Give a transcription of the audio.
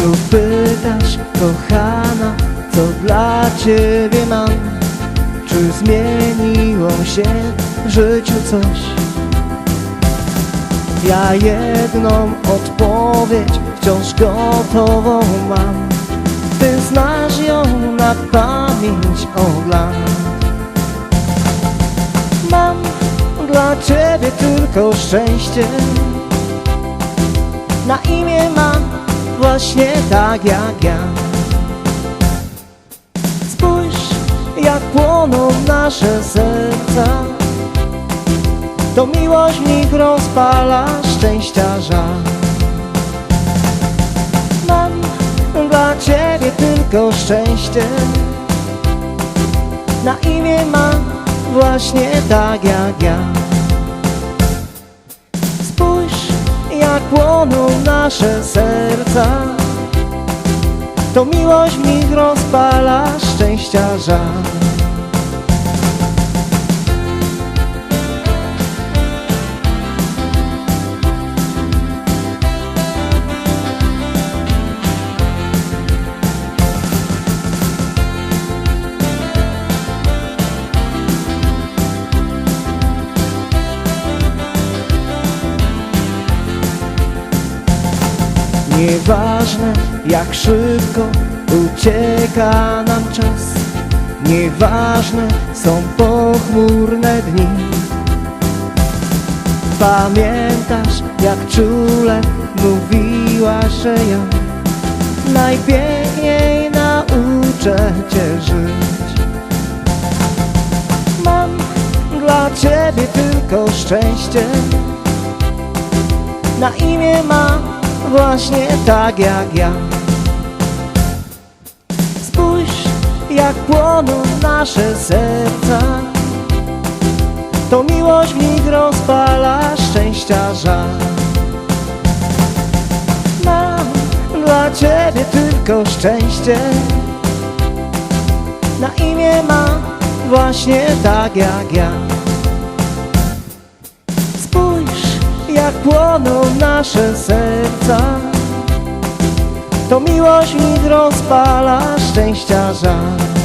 Znów pytasz, kochana, co dla ciebie mam? Czy zmieniło się w życiu coś? Ja jedną odpowiedź wciąż gotową mam. Ty znasz ją na pamięć od lat. Mam dla ciebie tylko szczęście. Na imię mam właśnie tak jak ja. Spójrz jak płoną nasze serca. To miłość w nich rozpala szczęścia żar Mam dla ciebie tylko szczęście. Na imię mam właśnie tak jak ja jak płoną nasze serca. To miłość w nich rozpala szczęścia żar Nieważne jak szybko ucieka nam czas Nieważne są pochmurne dni. Pamiętasz jak czule mówiłaś, że ja? Najpiękniej nauczę cię żyć. Mam dla ciebie tylko szczęście. Na imię mam właśnie tak jak ja. Spójrz jak płoną nasze serca. To miłość w nich rozpala szczęścia żar Mam dla ciebie tylko szczęście. Na imię mam właśnie tak jak ja. Spójrz jak płoną nasze serca To miłość nich rozpala szczęścia żar